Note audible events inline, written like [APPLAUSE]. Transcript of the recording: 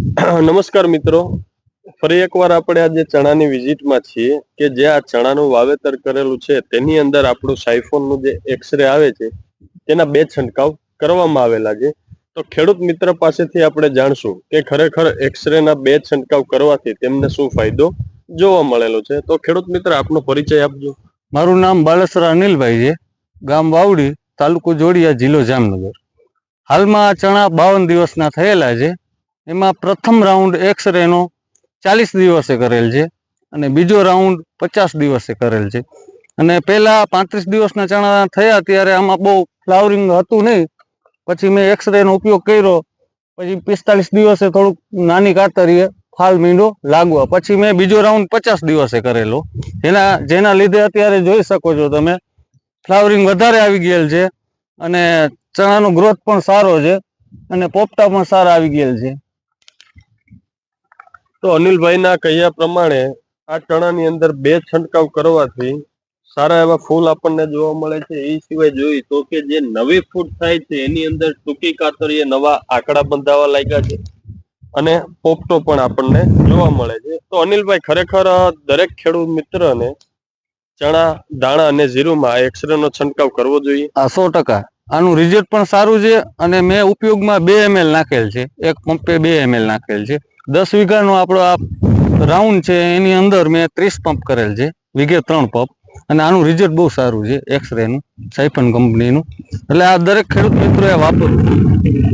[CLEARS THROAT] નમસ્કાર મિત્રો. ફરી એકવાર આપણે આજે ચણાની વિઝિટમાં છીએ કે જે આ ચણાનું વાવેતર કરેલું છે તેની અંદર આપણું સાયફોનનું જે એક્સરે આવે છે, તેના બે છંટકાવ કરવામાં આવેલા છે. તો ખેડૂત મિત્ર પાસેથી આપણે જાણશું કે ખરેખર એક્સરેના બે છંટકાવ કરવાથી તેમને શું ફાયદો જોવા મળેલો છે. તો ખેડૂત મિત્ર, આપનો પરિચય આપજો. મારું નામ બાલસરા અનિલભાઈ છે. ગામ વાવડી, તાલુકો જોડિયા, જિલ્લો જામનગર. હાલમાં આ ચણા બાવન દિવસના થયેલા છે. એમાં પ્રથમ રાઉન્ડ એક્સરેનો ચાલીસ દિવસે કરેલ છે અને બીજો રાઉન્ડ પચાસ દિવસે કરેલ છે. અને પહેલાં પાંત્રીસ દિવસના ચણા થયા ત્યારે આમાં બહુ ફ્લાવરિંગ હતું નહીં. પછી મેં એક્સરેનો ઉપયોગ કર્યો. પછી પિસ્તાલીસ દિવસે થોડુંક નાની કાતરીએ ફાલ મીંડો લાગવા. પછી મેં બીજો રાઉન્ડ પચાસ દિવસે કરેલો. જેના જેના લીધે અત્યારે જોઈ શકો છો તમે ફ્લાવરિંગ વધારે આવી ગયેલ છે અને ચણાનો ગ્રોથ પણ સારો છે અને પોપટા પણ સારા આવી ગયેલ છે. તો અનિલભાઈના કહ્યા પ્રમાણે આ ચણાની અંદર બે છંટકાવ કરવાથી સારા એવા ફૂલ આપણને જોવા મળે છે. એ સિવાય જોઈ તો કે જે નવી ફૂટ થાય છે, એની અંદર ટૂંકી કાતરીએ નવા આંકડા બંધાવા લાગ્યા છે અને પોપટો પણ આપણને જોવા મળે છે. તો અનિલભાઈ ખરેખર દરેક ખેડૂત મિત્રને ચણા, દાણા અને જીરુમાં એક્સરે નો છંટકાવ કરવો જોઈએ. આ સો ટકા. આનું રિઝલ્ટ પણ સારું છે અને મેં ઉપયોગમાં બે એમએલ નાખેલ છે. એક પંપે બે એમએલ નાખેલ છે. દસ વીઘાનો આપણો આ રાઉન્ડ છે, એની અંદર મેં ત્રીસ પંપ કરેલ છે, વીઘે ત્રણ પંપ અને આનું રિઝલ્ટ બહુ સારું છે એક્સરેનું સાયફન કંપનીનું એટલે આ દરેક ખેડૂત મિત્રોએ વાપરવું